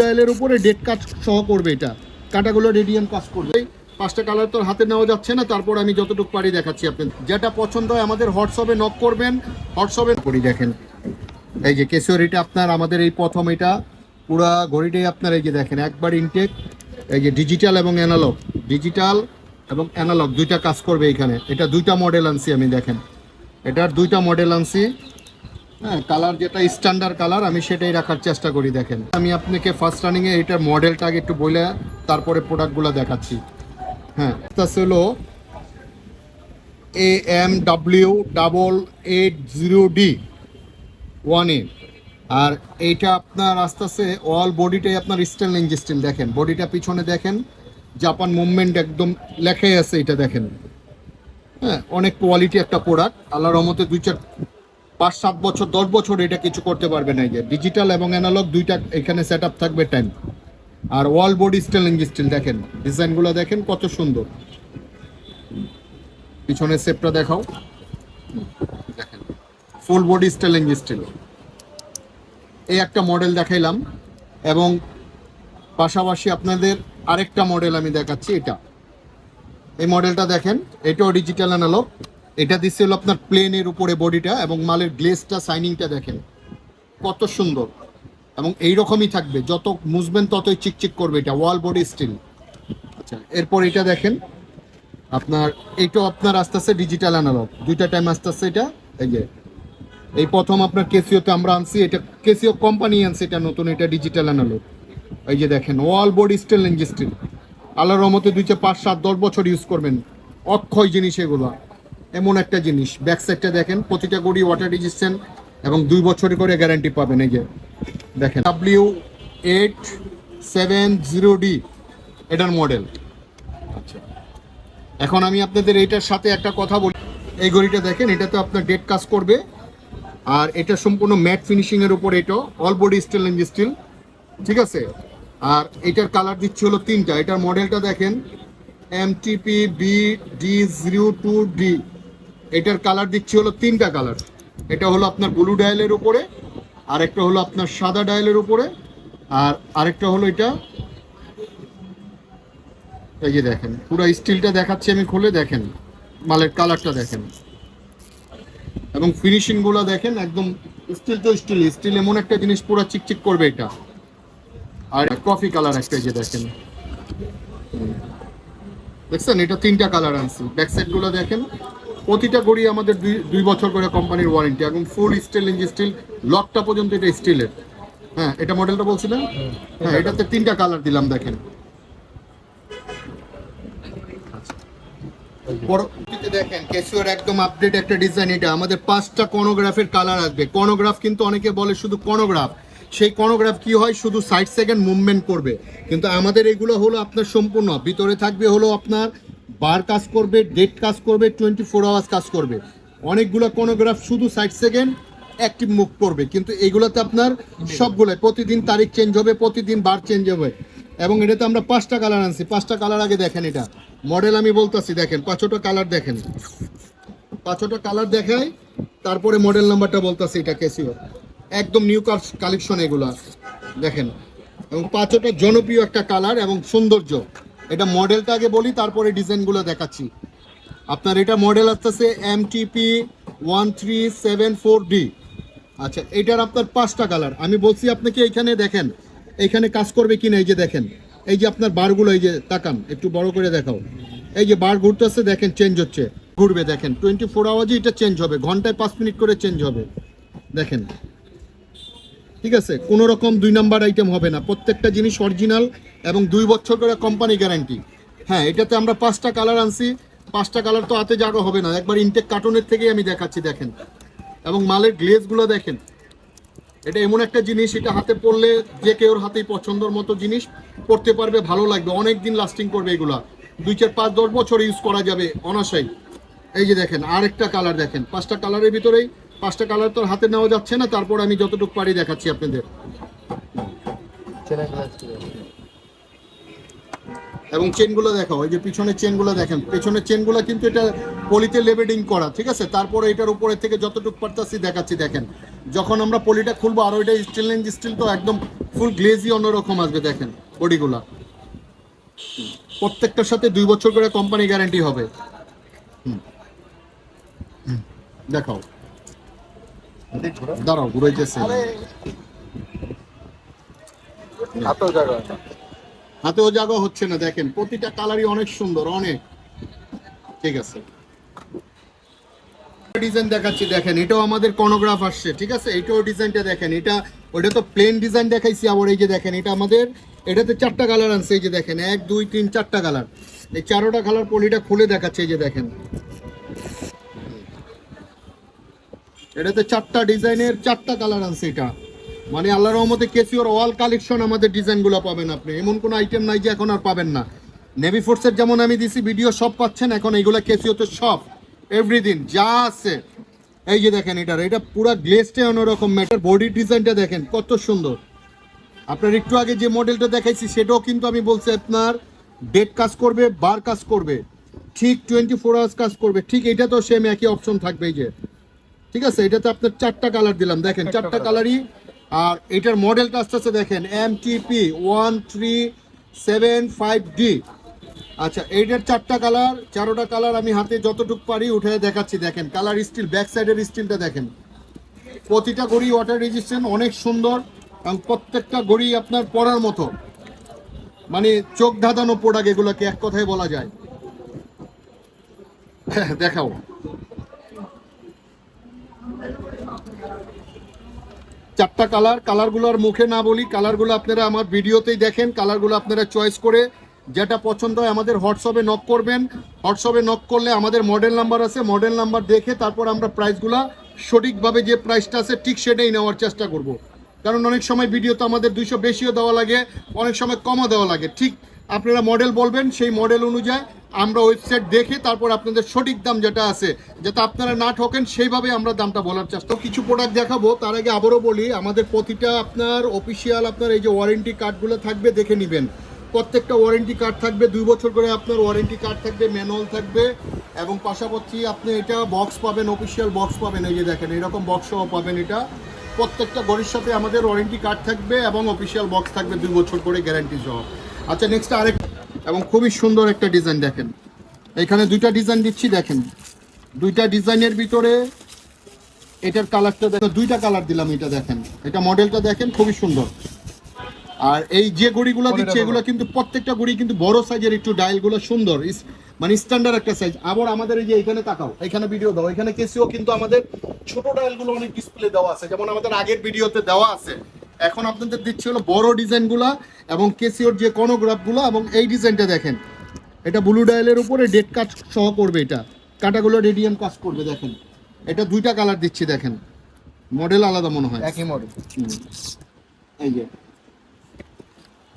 ডায়ালের উপরে ডেট কাজ সহ করবে এটা। কাটাগুলো রেডিয়াম কাজ করবে। পাঁচটা কালার তো হাতে নেওয়া যাচ্ছে না, তারপর আমি যতটুকু পারি দেখাচ্ছি আপনার যেটা পছন্দ হয় আমাদের হোয়াটসঅ্যাপে নক করবেন, হোয়াটসঅ্যাপে করি, দেখেন। এই যে কেশরিটা আপনার, আমাদের এই প্রথম এটা, পুরা ঘড়িটাই আপনার এই যে দেখেন, একবার ইনটেক এই যে ডিজিটাল এবং অ্যানালগ ডিজিটাল এবং অ্যানালগ দুইটা কাজ করবে এখানে। এটা দুইটা মডেল আনছি আমি, দেখেন। এটার দুইটা মডেল আনছি। হ্যাঁ কালার যেটা স্ট্যান্ডার্ড কালার আমি সেটাই রাখার চেষ্টা করি, দেখেন। আমি আপনাকে ফার্স্ট রানিংয়ে এটার মডেলটা আগে একটু বলে, তারপরে প্রোডাক্টগুলো দেখাচ্ছি। হ্যাঁ এটা হলো A M W double eight zero D one A আর এইটা আপনার আস্তে আস্তে অল বডিটাই আপনার স্টেনলেস স্টিল দেখেন। বডিটা পিছনে দেখেন জাপান মুভমেন্ট একদম লেখাই আছে, এটা দেখেন। হ্যাঁ অনেক কোয়ালিটি একটা প্রোডাক্ট আল্লাহর রহমতে দুই চার পাঁচ, সাত বছর, দশ বছর এটা কিছু করতে পারবে না যে। ডিজিটাল এবং অ্যানালগ দুইটা এখানে সেট থাকবে টাইম আর ওয়াল বডি স্টেনলেস স্টিল দেখেন, ডিজাইনগুলো দেখেন কত সুন্দর। পিছনের সেপটা দেখাও। দেখেন ফুল বডি স্টেনলেস স্টিল এই একটা মডেল দেখাইলাম এবং পাশাপাশি আপনাদের আরেকটা মডেল আমি দেখাচ্ছি এটা। এই মডেলটা দেখেন, এটাও ডিজিটাল অ্যানালগ এটা দিচ্ছে হলো আপনার প্লেনের উপরে বডিটা এবং মালের গ্লেসটা সাইনিংটা দেখেন। কত সুন্দর। এবং এই রকমই থাকবে। যত মুছবেন ততই চিকচিক করবে এটা ওয়াল বডি স্টিল আচ্ছা এরপর এটা দেখেন, আপনার এইটাও আপনার আস্তে আস্তে ডিজিটাল অ্যানালগ দুইটা টাইম আস্তে আস্তে এটা, এই যে। এই প্রথম আপনার কেসিওতে আমরা আনছি, এটা কেসিও কোম্পানি আনছে, এটা নতুন, এটা ডিজিটাল অ্যানালগ এই যে দেখেন ওয়াল বডি স্টিল লেঞ্জ স্টিল আল্লাহর রহমতে দুই চার, পাঁচ, সাত, দশ বছর ইউজ করবেন। অক্ষয় জিনিস এগুলো। এমন একটা জিনিস। ব্যাক সাইডটা দেখেন প্রতিটা গড়ি ওয়াটার রেজিস্ট্যান্ট এবং দুই বছরের করে গ্যারান্টি পাবেন। এই যে দেখেন। W eight seven zero D এটার মডেল আচ্ছা। এখন আমি আপনাদের এইটার সাথে একটা কথা বলি। এই ঘড়িটা দেখেন এটা তো আপনার ডেট কাজ করবে। আর এটা সম্পূর্ণ ম্যাট ফিনিশিং এর উপর এটা all body steel and steel ঠিক আছে? আর এটার কালার দিচ্ছে হলো তিনটা। এটার মডেলটা দেখেন M TP B D zero two D এটার কালার দিচ্ছি হলো তিনটা কালার। এটা হলো আপনার ব্লু ডায়ালের উপরে আর একটা হলো আপনার সাদা ডায়ালের উপরে, আর আরেকটা হলো এটা। এই যে দেখেন, পুরো স্টিলটা দেখাচ্ছি আমি খুলে, দেখেন, মালের কালারটা দেখেন। এবং ফিনিশিংগুলো দেখেন, একদম স্টিল তো স্টিল স্টিল এমন একটা জিনিস পুরো চিকচিক করবে এটা। আর কফি কালার একটা যে দেখেন। দেখছেন? এটা তিনটা কালার আনছি। ব্যাক সাইডগুলো দেখেন। প্রতিটা গড়ি আমাদের দুই দুই বছর করে কোম্পানির ওয়ারেন্টি এবং ফুল স্টিল ইঞ্জ স্টিল লকটা পর্যন্ত এটা স্টিলের হ্যাঁ এটা মডেলটা বলছিলেন? হ্যাঁ এটাতে তিনটা কালার দিলাম দেখেন। পরবর্তীতে দেখেন ক্যাসিওর একদম আপডেট একটা ডিজাইন এটা আমাদের পাঁচটা কনোগ্রাফের কালার আসবে। কনোগ্রাফ কিন্তু অনেকে বলে শুধু কনোগ্রাফ সেই কনোগ্রাফ কি হয়? শুধু ষাট সেকেন্ড মুভমেন্ট করবে। কিন্তু আমাদের এগুলো হলো আপনার সম্পূর্ণ ভিতরে থাকবে হলো আপনার বার কাজ করবে ডেট কাজ করবে টোয়েন্টি ফোর আওয়ার্স কাজ করবে। অনেকগুলো কোনোগ্রাফ শুধু ষাট সেকেন্ড অ্যাক্টিভ মুভ করবে কিন্তু এগুলোতে আপনার সবগুলো প্রতিদিন তারিখ চেঞ্জ হবে, প্রতিদিন বার চেঞ্জ হবে। এবং এটাতে আমরা পাঁচটা কালার আনছি, পাঁচটা কালার আগে দেখেন এটা। মডেল আমি বলতেছি, দেখেন, পাঁচটা কালার দেখেন। পাঁচটা কালার দেখাই, তারপরে মডেল নাম্বারটা বলতেছি এটা কেসিও একদম নিউ কালেকশন এগুলো, দেখেন। এবং পাঁচটা জনপ্রিয় একটা কালার এবং সৌন্দর্য। এটা মডেলটা আগে বলি, তারপরে ডিজাইনগুলো দেখাচ্ছি। আপনার এটা মডেল আসতেছে M TP one three seven four D আচ্ছা এটার আপনার পাঁচটা কালার। আমি বলছি আপনাকে এইখানে দেখেন এইখানে কাজ করবে কিনা, এই যে দেখেন। এই যে আপনার বারগুলো, এই যে তাকান, একটু বড় করে দেখাও। এই যে বার ঘুরতেছে, দেখেন চেঞ্জ হচ্ছে। ঘুরবে, দেখেন টোয়েন্টি ফোর আওয়ার্সই এটা চেঞ্জ হবে, ঘন্টায় পাঁচ মিনিট করে চেঞ্জ হবে। দেখেন ঠিক আছে? কোনো রকম দুই নাম্বার আইটেম হবে না। প্রত্যেকটা জিনিস অরিজিনাল এবং দুই বছর করে কোম্পানি গ্যারান্টি হ্যাঁ এটাতে আমরা পাঁচটা কালার আনছি। পাঁচটা কালার তো হাতে জায়গা হবে না। একবার ইনটেক কার্টুনের থেকেই আমি দেখাচ্ছি, দেখেন। এবং মালের গ্লেজগুলো দেখেন। এটা এমন একটা জিনিস, এটা হাতে পড়লে যে কেউর হাতেই পছন্দর মতো জিনিস পড়তে পারবে, ভালো লাগবে। অনেক দিন লাস্টিং করবে এগুলা। দুই, চার, পাঁচ, দশ বছর ইউজ করা যাবে অনাশাই এই যে দেখেন, আরেকটা কালার দেখেন। পাঁচটা কালারের ভিতরেই পাঁচটা কালার তো হাতে নেওয়া যাচ্ছে না তারপর আমি যতটুকু পারি দেখাচ্ছি আপনাদের। এবং চেনগুলো দেখাও এই যে পিছনের চেনগুলো দেখেন। পেছনের চেনগুলো কিন্তু এটা পলিতে লেবেডিং করা ঠিক আছে? তারপরে এটার উপরে থেকে যতটুকু পারতাছি দেখাচ্ছি দেখেন। যখন আমরা পলিটা খুলবো আর ওইটা স্টিল স্টিল তো একদম ফুল গ্লেজি অন্যরকম আসবে দেখেন বডিগুলা। প্রত্যেকটার সাথে দুই বছর করে কোম্পানি গ্যারান্টি হবে। হুম, দেখাও। দাঁড়াও ঘুরাইতেছে হাতেও জায়গা হাতেও জায়গা হচ্ছে না দেখেন প্রতিটা কালারই অনেক সুন্দর অনেক। ঠিক আছে। ডিজাইন দেখাচ্ছি দেখেন এটাও আমাদের কনোগ্রাফ আসছে ঠিক আছে? এটাও ডিজাইনটা দেখেন এটা ওটা তো প্লেন ডিজাইন দেখাইছি আবার এই যে দেখেন এটা আমাদের এটাতে চারটা কালার আনছে এই যে দেখেন এক দুই তিন চারটা কালার এই চারোটা কালার পলিটা খুলে দেখাচ্ছে এই যে দেখেন। এটাতে চারটা ডিজাইনের চারটা কালার আনছে এটা। মানে আল্লাহর রহমতে কেসিওর অল কালেকশন আমাদের ডিজাইনগুলো পাবেন আপনি। এমন কোনো আইটেম নাই যে এখন আর পাবেন না। নেভি ফোর্সের যেমন আমি দিছি ভিডিও সব পাচ্ছেন, এখন এইগুলো কেসিওতে সব এভরিদিন যা আছে। এই যে দেখেন এটার, এটা পুরো গ্লেসটা অন্যরকম ম্যাটার বডি ডিজাইনটা দেখেন, কত সুন্দর। আপনার একটু আগে যে মডেলটা দেখাইছি, সেটাও কিন্তু আমি বলছি আপনার ডেট কাজ করবে বার কাজ করবে। ঠিক টোয়েন্টি ফোর আওয়ার্স কাজ করবে। ঠিক এটা তো সেম একই অপশন থাকবে এই যে। ঠিক আছে? এটাতে আপনার চারটা কালার দিলাম। দেখেন চারটা কালারই আর এটার মডেলটা আস্তে আস্তে দেখেন M TP one three seven five D আচ্ছা এইটার চারটা কালার চারোটা কালার আমি হাতে যতটুকু পারি উঠে দেখাচ্ছি দেখেন। কালার স্টিল ব্যাক সাইডের স্টিলটা দেখেন। প্রতিটা গড়ি ওয়াটার রেজিস্ট্যান্ট অনেক সুন্দর এবং প্রত্যেকটা গড়ি আপনার পরার মতো। মানে চোখ ধাঁধানো প্রোডাক্ট এগুলোকে এক কথায় বলা যায়। দেখাও। চারটা কালার কালারগুলোর মুখে না বলি কালারগুলো আপনারা আমার ভিডিওতেই দেখেন কালারগুলো আপনারা চয়েস করে যেটা পছন্দ হয় আমাদের হোয়াটসঅ্যাপে নক করবেন। হোয়াটসঅ্যাপে নক করলে আমাদের মডেল নাম্বার আছে মডেল নাম্বার দেখে তারপর আমরা প্রাইসগুলো সঠিকভাবে যে প্রাইসটা আছে ঠিক সেটাই নেওয়ার চেষ্টা করব। কারণ অনেক সময় ভিডিও তো আমাদের দুইশো বেশিও দেওয়া লাগে, অনেক সময় কমও দেওয়া লাগে। ঠিক আপনারা মডেল বলবেন, সেই মডেল অনুযায়ী আমরা ওয়েবসাইট দেখে তারপর আপনাদের সঠিক দাম যেটা আছে, যাতে আপনারা না ঠকেন, সেইভাবে আমরা দামটা বলার চেষ্টা কিছু প্রোডাক্ট দেখাবো, তার আগে আবারও বলি, আমাদের প্রতিটা আপনার অফিসিয়াল আপনার এই যে ওয়ারেন্টি কার্ডগুলো থাকবে, দেখে নেবেন। প্রত্যেকটা ওয়ারেন্টি কার্ড থাকবে, দুই বছর করে আপনার ওয়ারেন্টি কার্ড থাকবে ম্যানুয়াল থাকবে, এবং পাশাপাশি আপনি এটা বক্স পাবেন অফিসিয়াল বক্স পাবেন, এই যে দেখেন, এরকম বক্স সহ পাবেন এটা। প্রত্যেকটা গড়ির সাথে আমাদের ওয়ারেন্টি কার্ড থাকবে এবং অফিসিয়াল বক্স থাকবে দুই বছর করে গ্যারান্টি সহ। আচ্ছা নেক্সট আরেক এবং খুবই সুন্দর একটা ডিজাইন দেখেন। এখানে দুইটা ডিজাইন দিচ্ছি দেখেন। দুইটা ডিজাইনের ভিতরে এটার কালারটা দেখেন দুইটা কালার দিলাম এটা দেখেন। এটা মডেলটা দেখেন খুবই সুন্দর। আর এই যে গড়িগুলো দিচ্ছে এগুলো কিন্তু প্রত্যেকটা গড়ি কিন্তু বড় সাইজের একটু ডায়ালগুলো সুন্দর মানে স্ট্যান্ডার্ড একটা সাইজ আবার আমাদের এই যে এখানে তাকাও এখানে ভিডিও দাও। এখানে কেসিও কিন্তু আমাদের ছোট ডায়ালগুলো অনেক ডিসপ্লে দেওয়া আছে। যেমন আমাদের আগের ভিডিওতে দেওয়া আছে। এখন আপনাদের দিচ্ছি হলো বড় ডিজাইনগুলো এবং কেসিওর যে কনোগ্রাফগুলো এবং এই ডিজাইনটা দেখেন। এটা ব্লু ডায়ালের উপরে ডেট কাজ সহ করবে এটা। কাটাগুলো রেডিয়াম কাজ করবে দেখেন। এটা দুইটা কালার দিচ্ছি দেখেন। মডেল আলাদা মনে হয়। একই মডেল। এই যে।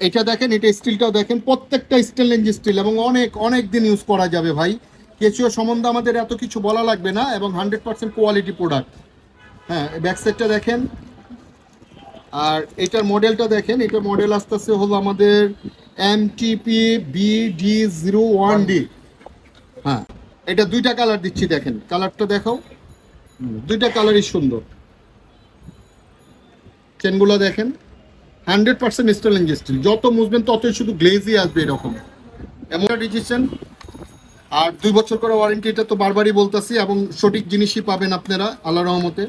এটা দেখেন এটা স্টিলটাও দেখেন। প্রত্যেকটা স্টেনলেস স্টিল এবং অনেক অনেক দিন ইউজ করা যাবে ভাই। কেচিও সম্বন্ধে আমাদের এত কিছু বলা লাগবে না এবং হান্ড্রেড পার্সেন্ট কোয়ালিটি প্রোডাক্ট। হ্যাঁ ব্যাক সাইডটা দেখেন। আর এটার মডেলটা দেখেন এটার মডেল আস্তে আস্তে হলো আমাদের M TP B D zero one D হ্যাঁ এটা দুইটা কালার দিচ্ছি দেখেন কালারটা দেখাও। দুইটা কালারই সুন্দর। চেনগুলো দেখেন হান্ড্রেড পার্সেন্ট স্টেল স্টিল যত মুভমেন্ট ততই শুধু গ্লেজই আসবে এরকম। এমন ডিসিশন আর দুই বছর করে ওয়ারেন্টি এটা তো বারবারই বলতেছি এবং সঠিক জিনিসই পাবেন আপনারা আল্লাহ রহমতে।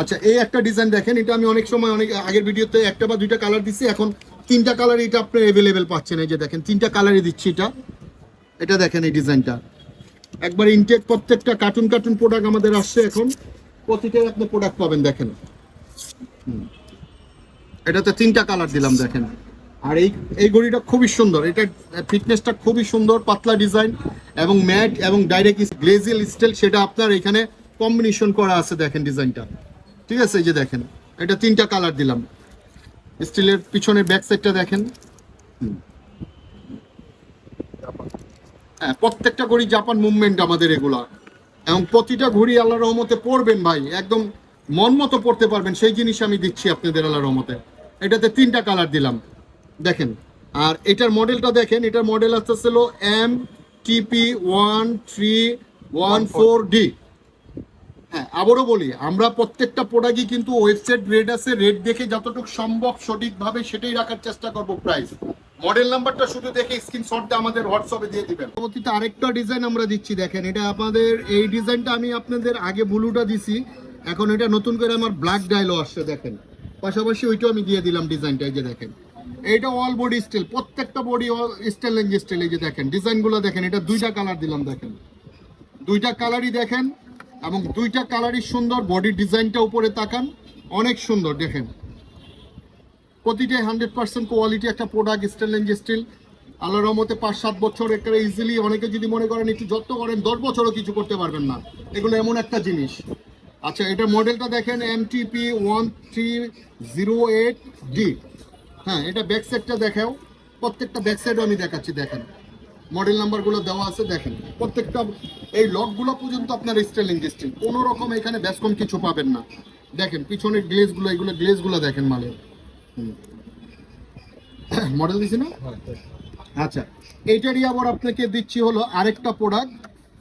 আচ্ছা এই একটা ডিজাইন দেখেন, এটা আমি অনেক সময়, অনেক আগের ভিডিওতে একটা বা দুইটা কালার দিচ্ছি এখন তিনটা কালার এটা আপনি অ্যাভেলেবেল পাচ্ছেন, এই যে দেখেন, তিনটা কালারই দিচ্ছি এটা। এটা দেখেন এই ডিজাইনটা একবার ইনটেক প্রত্যেকটা কার্টুন কার্টুন প্রোডাক্ট আমাদের আসছে এখন, প্রতিটাই আপনি প্রোডাক্ট পাবেন, দেখেন। এটাতে তিনটা কালার দিলাম, দেখেন। আর এই এই ঘড়িটা খুবই সুন্দর, এটা ফিটনেসটা খুবই সুন্দর, পাতলা ডিজাইন এবং ম্যাট এবং ডাইরেক্ট গ্লেজিয়াল স্টাইল সেটা আপনার এখানে কম্বিনেশন করা আছে, দেখেন ডিজাইনটা ঠিক আছে, এই যে দেখেন, এটা তিনটা কালার দিলাম। স্টিলের পিছনের ব্যাক সাইডটা দেখেন। হ্যাঁ প্রত্যেকটা ঘড়ি জাপান মুভমেন্ট আমাদের এগুলা। এবং প্রতিটা ঘড়ি আল্লাহ রহমতে পড়বেন ভাই, একদম মন মতো পড়তে পারবেন, সেই জিনিস আমি দিচ্ছি আপনাদের আল্লাহ রহমতে। এটাতে তিনটা কালার দিলাম। দেখেন, আর এটার মডেলটা দেখেন, এটার মডেল আসতেছিল M TP one three one four D হ্যাঁ আবারও বলি, আমরা প্রত্যেকটা প্রোডাক্টই কিন্তু ওয়েবসাইট রেট আছে রেট দেখে যতটুকু সম্ভব সঠিকভাবে সেটাই রাখার চেষ্টা করব প্রাইস মডেল নাম্বারটা শুধু দেখে স্ক্রিনশট দিয়ে আমাদের হোয়াটসঅ্যাপে দিয়ে দিবেন। পরবর্তীতে আরেকটা ডিজাইন আমরা দিচ্ছি, দেখেন, এটা আপনাদের, এই ডিজাইনটা আমি আপনাদের আগে ব্লুটা দিছি, এখন এটা নতুন করে আমার ব্ল্যাক ডাইলও আসছে, দেখেন। পাশাপাশি ওইটাও আমি দিয়ে দিলাম ডিজাইনটা এই যে দেখেন। এইটা অল বডি স্টিল প্রত্যেকটা বডি স্টিল লেঞ্জ স্টিল এই যে দেখেন ডিজাইনগুলো দেখেন, এটা দুইটা কালার দিলাম, দেখেন। দুইটা কালারই দেখেন এবং দুইটা কালারই সুন্দর বডি ডিজাইনটা উপরে তাকান, অনেক সুন্দর, দেখেন। প্রতিটাই হান্ড্রেড পার্সেন্ট কোয়ালিটি একটা প্রোডাক্ট স্টিল লেঞ্জ স্টিল আল্লাহর রহমতে পাঁচ, সাত বছর একটা ইজিলি অনেকে যদি মনে করেন একটু যত্ন করেন, দশ বছরও কিছু করতে পারবেন না। এগুলো এমন একটা জিনিস। আচ্ছা এটা মডেলটা দেখেন M TP one three zero eight D হ্যাঁ এটা ব্যাক সাইডটা দেখাও। প্রত্যেকটা ব্যাক সাইডও আমি দেখাচ্ছি, দেখেন। মডেল নাম্বারগুলো দেওয়া আছে দেখেন। প্রত্যেকটা এই লকগুলো পর্যন্ত আপনার স্টেলিং স্টিল কোনো রকম এখানে ব্যাসকম কিছু পাবেন না। দেখেন পিছনের গ্লেজগুলো এগুলো গ্লেজগুলো দেখেন মালের। মডেল দিছি না? আচ্ছা এইটারই আবার আপনাকে দিচ্ছি হলো আরেকটা প্রোডাক্ট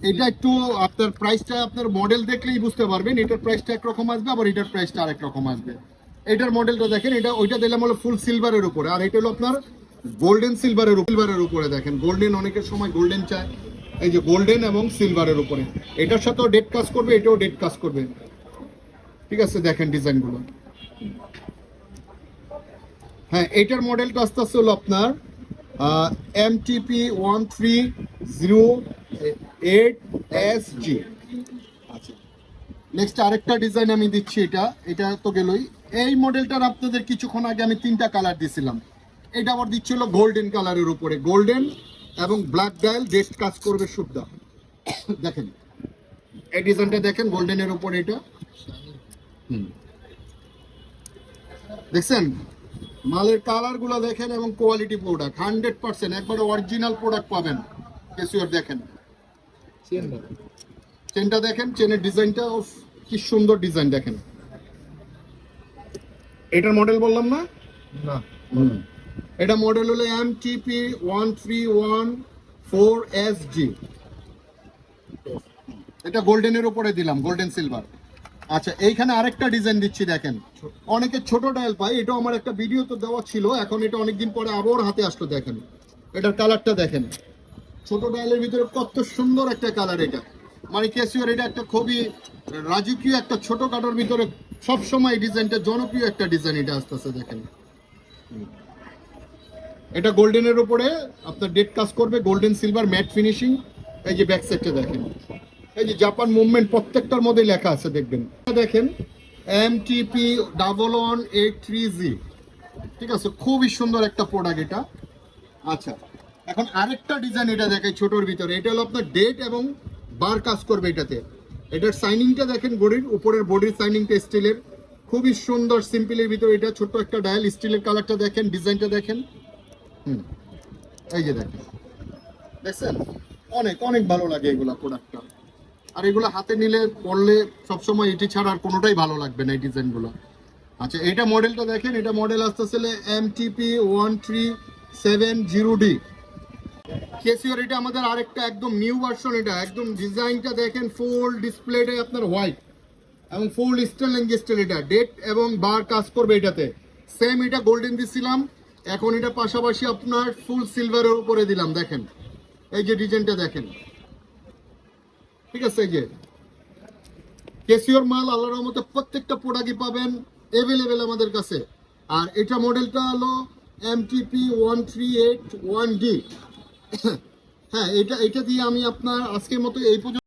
এটা একটু আপনার প্রাইসটা আপনার মডেল দেখলেই বুঝতে পারবেন। এটার প্রাইসটা একরকম আসবে আবার এটার প্রাইসটা আরেক রকম আসবে। এটার মডেলটা দেখেন এটা ওইটা দিলাম হলো ফুল সিলভারের উপরে। আর এটা হলো আপনার গোল্ডেন সিলভারের সিলভারের উপরে দেখেন, গোল্ডেন অনেকের সময় গোল্ডেন চায়। এই যে গোল্ডেন এবং সিলভারের উপরে। এটার সাথেও ডেট কাজ করবে, এটাও ডেট কাজ করবে। ঠিক আছে, দেখেন ডিজাইনগুলো। হ্যাঁ এটার মডেলটা আস্তে আস্তে হলো আপনার M TP one three zero eight S G আচ্ছা। নেক্সট আরেকটা ডিজাইন আমি দিচ্ছি এটা। এটা তো গেলই। এই মডেলটার আপনাদের কিছুক্ষণ আগে আমি তিনটা কালার দিছিলাম। এটা আবার দিচ্ছি হলো গোল্ডেন কালারের উপরে গোল্ডেন এবং ব্ল্যাক ডায়াল ডেট কাজ করবে শুদ্ধ দেখেন এই ডিজাইনটা দেখেন গোল্ডেনের উপরে এটা। হুম। দেখছেন? মালের কালারগুলো দেখেন এবং কোয়ালিটি প্রোডাক্ট হান্ড্রেড পার্সেন্ট একবারে অরিজিনাল প্রোডাক্ট পাবেন। কেসিওর দেখেন। চেনটা দেখেন চেনের ডিজাইনটা কি সুন্দর ডিজাইন দেখেন। এটার মডেল বললাম না? না। এটা মডেল হলো M TP one three one four S G এটা গোল্ডেনের উপরে দিলাম গোল্ডেন সিলভার আচ্ছা এইখানে আরেকটা ডিজাইন দিচ্ছি, দেখেন। অনেকে ছোট ডায়াল পায়, এটাও আমার একটা ভিডিও তো দেওয়া ছিল, এখন এটা অনেকদিন পরে আবার হাতে আসলো, দেখেন। এটার কালারটা দেখেন। ছোট ডায়ালের ভিতরে কত সুন্দর একটা কালার এটা। মানে ক্যাসিওর এটা একটা খুবই রাজকীয়, একটা ছোট কাটোর ভিতরে সবসময় ডিজাইনটা জনপ্রিয় একটা ডিজাইন এটা আস্তে আস্তে দেখেন। এটা গোল্ডেনের উপরে আপনার ডেট কাজ করবে গোল্ডেন সিলভার ম্যাট ফিনিশিং এই যে ব্যাক সাইডটা দেখেন। এই যে জাপান মুভমেন্ট প্রত্যেকটার মধ্যে লেখা আছে, দেখবেন। দেখেন M TP double one eight three G ঠিক আছে? খুবই সুন্দর একটা প্রোডাক্ট এটা। আচ্ছা এখন আরেকটা ডিজাইন এটা দেখে ছোটোর ভিতরে। এটা হলো আপনার ডেট এবং বার কাজ করবে এটাতে। এটার সাইনিংটা দেখেন বডির উপরের বডির সাইনিংটা স্টিলের খুবই সুন্দর সিম্পলের ভিতরে এটা ছোট্ট একটা ডায়াল স্টিলের কালারটা দেখেন ডিজাইনটা দেখেন। হুম। এই যে দেখেন। দেখছেন? অনেক অনেক ভালো লাগে এগুলা প্রোডাক্টটা আর এগুলো হাতে নিলে পড়লে সবসময় এটি ছাড়া আর কোনোটাই ভালো লাগবে না এই ডিজাইনগুলো। আচ্ছা এটা মডেলটা দেখেন। এটা মডেল আসতেছিল M TP one three seven zero D কেসিওর এটা আমাদের আরেকটা একদম নিউ ভার্সন এটা। একদম ডিজাইনটা দেখেন ফুল ডিসপ্লেতে আপনার হোয়াইট এবং ফুল স্টেল স্টেল এটা। ডেট এবং বার কাজ করবে এটাতে। সেম এটা গোল্ডেন দিছিলাম। এখন এটা পাশাপাশি আপনার ফুল সিলভারের উপরে দিলাম, দেখেন। এই যে ডিজাইনটা দেখেন। ঠিক আছে, এই যে। কেসিওর মাল আল্লাহর রহমতে প্রত্যেকটা প্রোডাক্টই পাবেন অ্যাভেলেবেল আমাদের কাছে। আর এটা মডেলটা হলো M TP one three eight one D হ্যাঁ এটা এটা দিয়ে আমি আপনার আজকের মতো এই পর্যন্ত